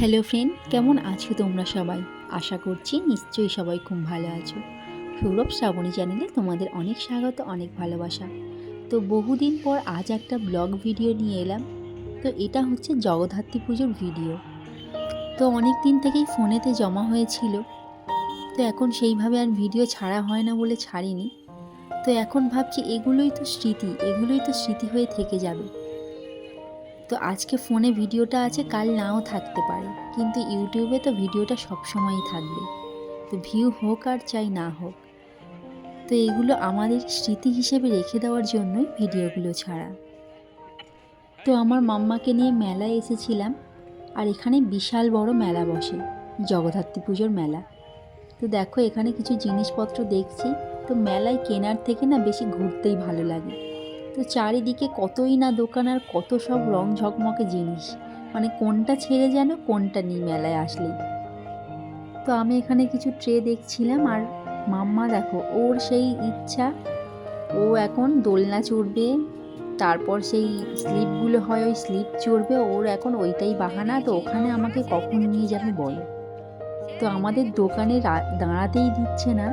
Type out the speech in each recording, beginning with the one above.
Hello friend কেমন আছো তোমরা সবাই? আশা করছি নিশ্চয়ই সবাই খুব ভালো আছো। সৌরভ শ্রাবণী চ্যানেলে তোমাদের অনেক স্বাগত, অনেক ভালোবাসা। তো বহুদিন পর আজ একটা ব্লগ ভিডিও নিয়ে এলাম। তো এটা হচ্ছে জগদ্ধাত্রী পুজোর ভিডিও তো অনেক দিন থেকেই ফোনেতে জমা হয়েছিল। তো এখন সেইভাবে আর ভিডিও ছাড়া হয় না বলে ছাড়িনি। তো এখন ভাবছি এগুলোই তো স্মৃতি, এগুলোই তো স্মৃতি হয়ে থেকে যাবে। তো আজকে ফোনে ভিডিওটা আছে, কাল নাও থাকতে পারে। কিন্তু ইউটিউবে তো ভিডিওটা সবসময়ই থাকবে। তো ভিউ হোক আর চাই না হোক। তো এগুলো আমাদের স্মৃতি হিসেবে রেখে দেওয়ার জন্যই ভিডিওগুলো ছাড়া। তো আমার মাম্মাকে নিয়ে মেলায় এসেছিলাম, আর এখানে বিশাল বড় মেলা বসে, জগদ্ধাত্রী পুজোর মেলা। তো দেখো, এখানে কিছু জিনিসপত্র দেখছি। তো মেলায় কেনার থেকে না বেশি ঘুরতেই ভালো লাগে। তো চারিদিকে কতই না দোকান আর কত সব রং ঝকমকে জিনিস। মানে কোনটা ছেড়ে যেন, কোনটা নিয়ে মেলায় আসলে তো আমি এখানে কিছু ট্রে দেখছিলাম আর মাম্মা দেখো, ওর সেই ইচ্ছা, ও এখন দোলনা চড়বে, তারপর সেই স্লিপগুলো হয় ওই স্লিপ চড়বে, ওর এখন ওইটাই বাহানা, তো ওখানে আমাকে কখন নিয়ে যাবে বলো? তো আমাদের দোকানে দাঁড়াতেই দিচ্ছে না।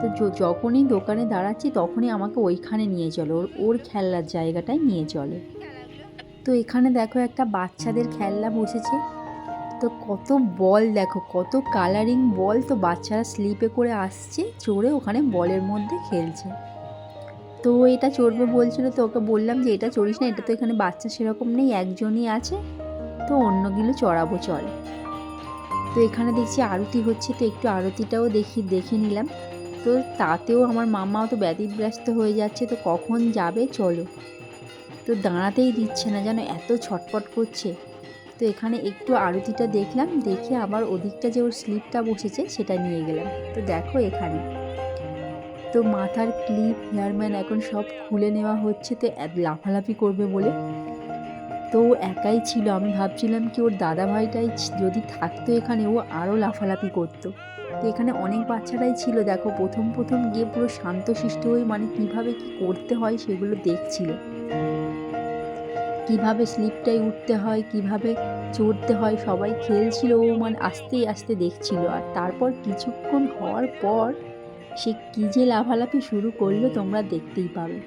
তো যখনই দোকানে দাঁড়াচ্ছি তখনই আমাকে ওইখানে নিয়ে চলো, ওর ওর খেলনার জায়গাটায় নিয়ে চলে। তো এখানে দেখো একটা বাচ্চাদের খেলনা বসেছে। তো কত বল দেখো, কত কালারিং বল তো বাচ্চারা স্লিপে করে আসছে, চড়ে ওখানে বলের মধ্যে খেলছে। তো এটা চড়বে বলছিল তো ওকে বললাম যে, এটা চড়িস না, এটা তো এখানে বাচ্চা সেরকম নেই, একজনই আছে, তো অন্যগুলো চড়াবো, চল। তো এখানে দেখছি আরতি হচ্ছে, তো একটু আরতিটাও দেখি, দেখে নিলাম। তো তাতেও আমার মামাও তো ব্যতিব্যস্ত হয়ে যাচ্ছে, তো কখন যাবে চলো। তো দাঁড়াতেই দিচ্ছে না, যেন এত ছটপট করছে। তো এখানে একটু আরতিটা দেখলাম, দেখে আবার ওদিকটা যে ওর স্লিপটা বসেছে, সেটা নিয়ে গেলাম। তো দেখো এখানে। তো মাথার ক্লিপ হেয়ারম্যান এখন সব খুলে নেওয়া হচ্ছে, তো লাফালাফি করবে বলে। তো ও একাই ছিল, আমি ভাবছিলাম কি ওর দাদা ভাইটাই যদি থাকতো এখানে, ও আরও লাফালাফি করতো। তো এখানে অনেক বাচ্চারাই ছিল। দেখো, প্রথম প্রথম গিয়ে পুরো শান্তশিষ্ট হয়ে মানে কীভাবে কি করতে হয় সেগুলো দেখছিল। কীভাবে স্লিপটাই উঠতে হয়, কীভাবে চড়তে হয়, সবাই খেলছিল। ও মানে আস্তে আস্তে দেখছিল। আর তারপর কিছুক্ষণ হওয়ার পর সে কী যে লাফালাফি শুরু করল তোমরা দেখতেই পাবে।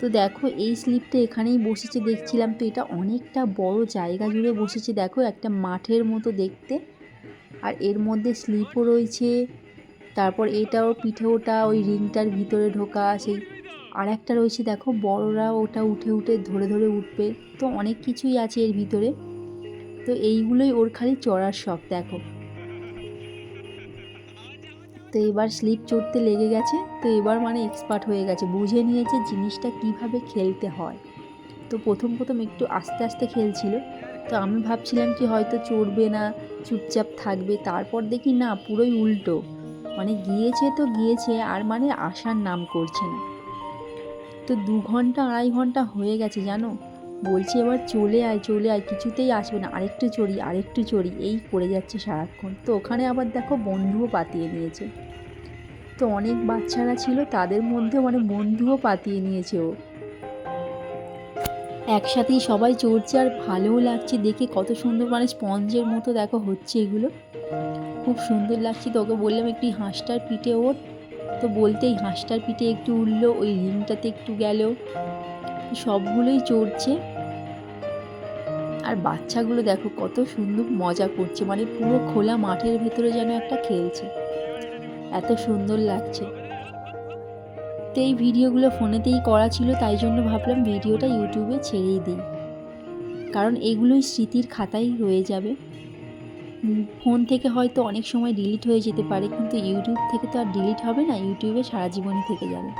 তো দেখো, এই স্লিপটা এখানেই বসেছে, দেখছিলাম। তো এটা অনেকটা বড় জায়গা জুড়ে বসেছে। দেখো, একটা মাঠের মতো দেখতে। আর এর মধ্যে স্লিপও রয়েছে। তারপর এটাও পিঠে ওটা ওই রিংটার ভিতরে ঢোকা, সেই আর একটা রয়েছে, দেখো, বড়রা ওটা উঠে উঠে ধরে ধরে উঠবে। তো অনেক কিছুই আছে এর ভিতরে। তো এইগুলোই ওর খালি চড়ার শখ, দেখো। তো এবার স্লিপ চড়তে লেগে গেছে, তো এবার মানে এক্সপার্ট হয়ে গেছে, বুঝে নিয়েছে জিনিসটা কীভাবে খেলতে হয়। তো প্রথম প্রথম একটু আস্তে আস্তে খেলছিল। তো আমি ভাবছিলাম কি হয়তো চড়বে না, চুপচাপ থাকবে, তারপর দেখি না পুরোই উল্টো। মানে গিয়েছে তো গিয়েছে, আর মানে আসার নাম করছে না। তো দু ঘণ্টা, আড়াই ঘণ্টা হয়ে গেছে, জানো? বলছে এবার চলে আয় চলে আয়, কিছুতেই আসবে না, আরেকটু চড়ি আরেকটু চড়ি, এই করে যাচ্ছে সারাক্ষণ। তো ওখানে আবার দেখো বন্ধুও পাতিয়ে নিয়েছে। তো অনেক বাচ্চারা ছিল, তাদের মধ্যে মানে বন্ধুও পাতিয়ে নিয়েছে ও। একসাথেই সবাই চড়ছে আর ভালোও লাগছে দেখে। কত সুন্দর মানে স্পঞ্জের মতো দেখো হচ্ছে এগুলো। খুব সুন্দর লাগছে তো, ওকে বললাম একটু হাঁসটার পিঠে ওঠ তো বলতেই হাঁসটার পিঠে একটু উঠল ওই রিংটাতে একটু গেল। সবগুলোই চড়ছে। আর বাচ্চাগুলো দেখো কত সুন্দর মজা করছে মানে পুরো খোলা মাঠের ভেতরে যেন একটা খেলছে। এত সুন্দর লাগছে। তো এই ভিডিওগুলো ফোনেতেই করা ছিল, তাই জন্য ভাবলাম ভিডিওটা ইউটিউবে ছেড়েই দিই। কারণ এগুলোই স্মৃতির খাতায় রয়ে যাবে। ফোন থেকে হয়তো অনেক সময় ডিলিট হয়ে যেতে পারে, কিন্তু ইউটিউব থেকে তো আর ডিলিট হবে না, ইউটিউবে সারা জীবনই থেকে যাবে।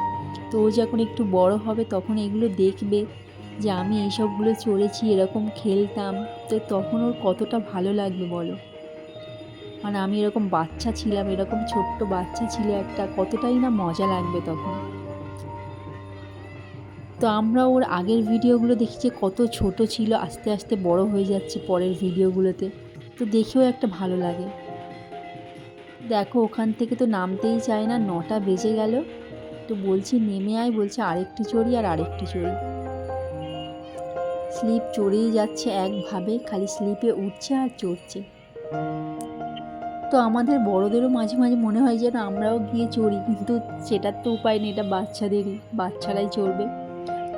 তো ও যখন একটু বড় হবে, তখন এগুলো দেখবে যে আমি এইসবগুলো চড়েছি, এরকম খেলতাম, তো তখন ওর কতটা ভালো লাগবে বলো? মানে আমি এরকম বাচ্চা ছিলাম, এরকম ছোট্ট বাচ্চা ছিল একটা, কতটাই না মজা লাগবে তখন। তো আমরা ওর আগের ভিডিওগুলো দেখি যে কত ছোট ছিল, আস্তে আস্তে বড় হয়ে যাচ্ছে পরের ভিডিওগুলোতে। তো দেখেও একটা ভালো লাগে। দেখো, ওখান থেকে তো নামতেই চায় না, নটা বেজে গেল। তো বলছি, নেমে আয়, বলছে আরেকটি চড়ি আর আরেকটি চড়ি। স্লিপ চড়েই যাচ্ছে একভাবে, খালি স্লিপে উঠছে আর চড়ছে। তো আমাদের বড়দেরও মাঝে মাঝে মনে হয় যেন আমরাও গিয়ে চড়ি, কিন্তু সেটার তো উপায় নেই, এটা বাচ্চাদেরই, বাচ্চারাই চড়বে।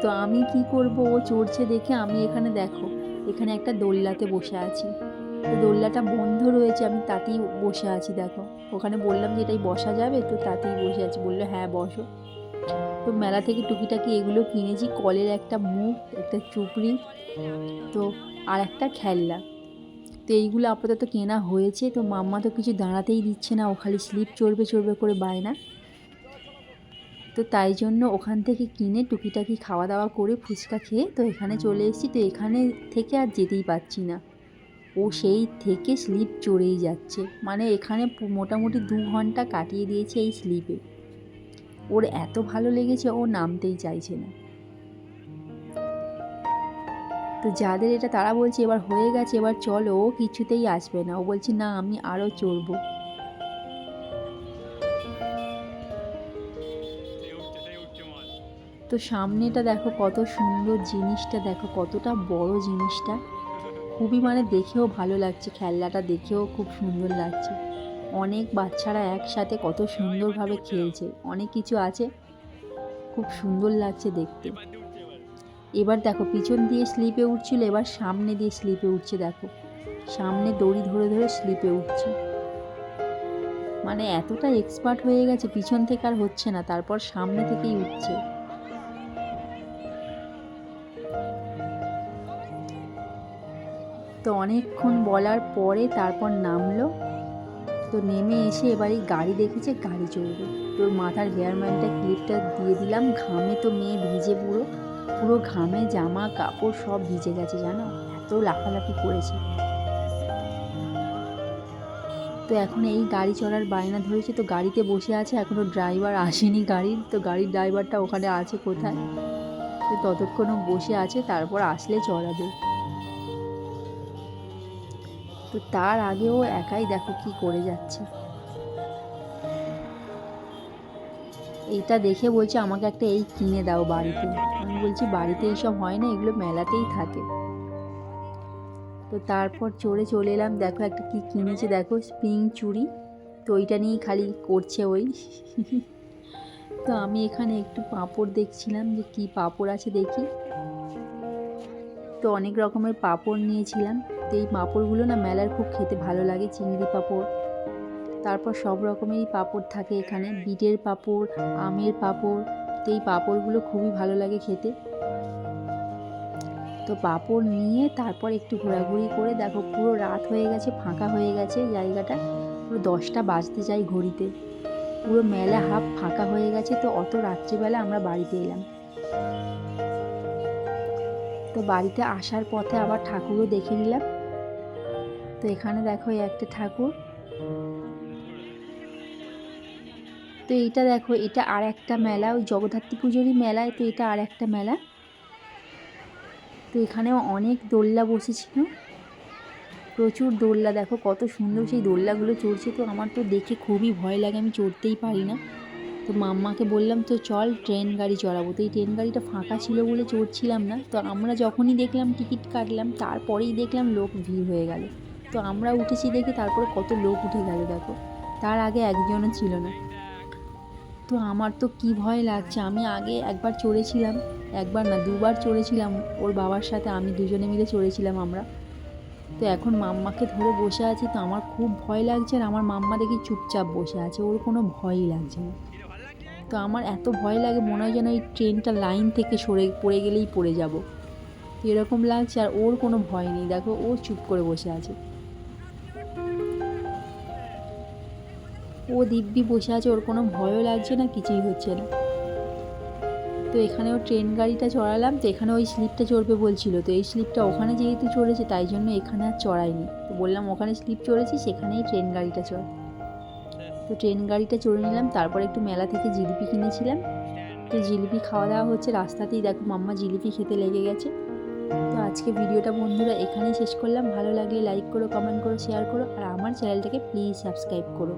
তো আমি কি করব? ও চড়ছে দেখে আমি এখানে দেখো, এখানে একটা দোল্লাতে বসে আছি। তো দোল্লাটা বন্ধ রয়েছে, আমি তাতেই বসে আছি, দেখো। ওখানে বললাম যে এটাই বসা যাবে, তো তাতেই বসে আছি। বলল হ্যাঁ বসো। তো মেলা থেকে টুকিটাকি এগুলো কিনেছি, কলের একটা মুখ, একটা চুপড়ি, তো আর একটা খেলনা। তো এইগুলো আপাতত কেনা হয়েছে, তো মাম্মা তো কিছু দাঁড়াতেই দিচ্ছে না, ও খালি স্লিপ চড়বে চড়বে করে বায়না। তো তাই জন্য ওখান থেকে কিনে টুকিটাকি খাওয়া দাওয়া করে ফুচকা খেয়ে তো এখানে চলে এসেছি। তো এখানে থেকে আর যেতেই পারছি না। ও সেই থেকে স্লিপ চড়েই যাচ্ছে। মানে এখানে মোটামুটি দু ঘণ্টা কাটিয়ে দিয়েছে এই স্লিপে। ওর এত ভালো লেগেছে ও নামতেই চাইছে না। তো যাদের এটা তারা বলছে এবার হয়ে গেছে, এবার চলো, ও কিছুতেই আসবে না। ও বলছে, না, আমি আরও চড়বো। তো সামনেটা দেখো কত সুন্দর জিনিসটা, দেখো কতটা বড় জিনিসটা। খুবই মানে দেখেও ভালো লাগছে, খেলনাটা দেখেও খুব সুন্দর লাগছে। অনেক বাচ্চারা একসাথে কত সুন্দরভাবে খেলছে, অনেক কিছু আছে, খুব সুন্দর লাগছে দেখতে। এবার দেখো পিছন দিয়ে স্লিপে উঠছিল, এবার সামনে দিয়ে স্লিপে উঠছে দেখো। সামনে দড়ি ধরে ধরে স্লিপে উঠছে। মানে এতটা এক্সপার্ট হয়ে গেছে, পিছন থেকে আর হচ্ছে না, তারপর সামনে থেকেই উঠছে। তো অনেকক্ষণ বলার পরে তারপর নামলো। তো নেমে এসে এবার এই গাড়ি দেখেছে, গাড়ি চলবে। তোর মাথার হেয়ার ম্যানটা ক্লিপটা দিয়ে দিলাম। ঘামে তো মেয়ে ভিজে পুরো। পুরো ঘামে জামা, কাপড় সব ভিজে গেছে, জানো? এত লাফালাফি করেছে। তো এখন এই গাড়ি চড়ার বায়না ধরেছে। তো গাড়িতে বসে আছে এখনও ড্রাইভার আসেনি গাড়ির। তো গাড়ির ড্রাইভারটা ওখানে আছে কোথায়? তো ততক্ষণও বসে আছে, তারপর আসলে চড়াবে তো তার আগেও একাই দেখো কি করে যাচ্ছে। এইটা দেখে বলছে, আমাকে একটা এই কিনে দাও বাড়িতে। আমি বলছি, বাড়িতে এইসব হয় না, এগুলো মেলাতেই থাকে। তো তারপর চড়ে চলে এলাম, দেখো একটা কি কিনেছে, দেখো স্প্রিং চুড়ি। তো ওইটা নিয়েই খালি করছে ওই। তো আমি এখানে একটু পাঁপড় দেখছিলাম, যে কি পাঁপড় আছে দেখি। তো অনেক রকমের পাঁপড় নিয়েছিলাম। এই পাঁপড়গুলো না মেলার খুব খেতে ভালো লাগে, চিংড়ি পাঁপড়। তারপর সব রকমেরই পাঁপড় থাকে এখানে, বিটের পাঁপড়, আমের পাঁপড়। তো এই পাঁপড়গুলো খুবই ভালো লাগে খেতে। তো পাঁপড় নিয়ে তারপর একটু ঘোরাঘুরি করে দেখো, পুরো রাত হয়ে গেছে, ফাঁকা হয়ে গেছে জায়গাটা। পুরো দশটা বাজতে যাই ঘড়িতে। পুরো মেলা হাফ ফাঁকা হয়ে গেছে, তো অত রাত্রিবেলা আমরা বাড়িতে এলাম। তো বাড়িতে আসার পথে আবার ঠাকুরও দেখে নিলাম। তো এখানে দেখো একটা ঠাকুর। তো এইটা দেখো, এটা আর একটা মেলা, ওই জগদ্ধাত্রী পুজোরই মেলায় তো এটা আর একটা মেলা। তো এখানেও অনেক দোল্লা বসেছিল। প্রচুর দোল্লা, দেখো কত সুন্দর সেই দোল্লাগুলো চড়ছে। তো আমার তো দেখে খুবই ভয় লাগে, আমি চড়তেই পারি না। তো মাম্মাকে বললাম, তো চল ট্রেন গাড়ি চড়াবো। তো এই ট্রেন গাড়িটা ফাঁকা ছিল বলে চড়ছিলাম না। তো আমরা যখনই দেখলাম টিকিট কাটলাম, তারপরেই দেখলাম লোক ভিড় হয়ে গেল। তো আমরা উঠেছি দেখে তারপরে কত লোক উঠে গেল দেখো। তার আগে একজনও ছিল না। তো আমার তো কি ভয় লাগছে, আমি আগে একবার চড়েছিলাম, একবার না, দুবার চড়েছিলাম, ওর বাবার সাথে আমি দুজনে মিলে চড়েছিলাম আমরা। তো এখন মাম্মাকে ধরে বসে আছি, তো আমার খুব ভয় লাগছে আর আমার মাম্মা দেখি চুপচাপ বসে আছে, ওর কোনো ভয়ই লাগছে না। তো আমার এত ভয় লাগে, মনে হয় যেন এই ট্রেনটা লাইন থেকে সরে, পড়ে গেলেই পড়ে যাব। এরকম লাগছে আর ওর কোনো ভয় নেই, দেখো ও চুপ করে বসে আছে। ও দিব্যি বসে আছে, ওর কোনো ভয়ও লাগছে না, কিছুই হচ্ছে না। তো এখানেও ট্রেন গাড়িটা চড়ালাম, তো এখানে ওই স্লিপটা চড়বে বলছিল। তো এই স্লিপটা ওখানে যেহেতু চড়েছে, তাই জন্য এখানে আর চড়াইনি তো বললাম, ওখানে স্লিপ চড়েছি, সেখানেই ট্রেন গাড়িটা চড়। তো ট্রেন গাড়িটা চড়ে নিলাম, তারপর একটু মেলা থেকে জিলিপি কিনেছিলাম। তো জিলিপি খাওয়া দাওয়া হচ্ছে, রাস্তাতেই দেখো মাম্মা জিলিপি খেতে লেগে গেছে। তো আজকে ভিডিওটা বন্ধুরা এখানেই শেষ করলাম। ভালো লাগলে লাইক করো কমেন্ট করো শেয়ার করো, আর আমার চ্যানেলটাকে প্লিজ সাবস্ক্রাইব করো।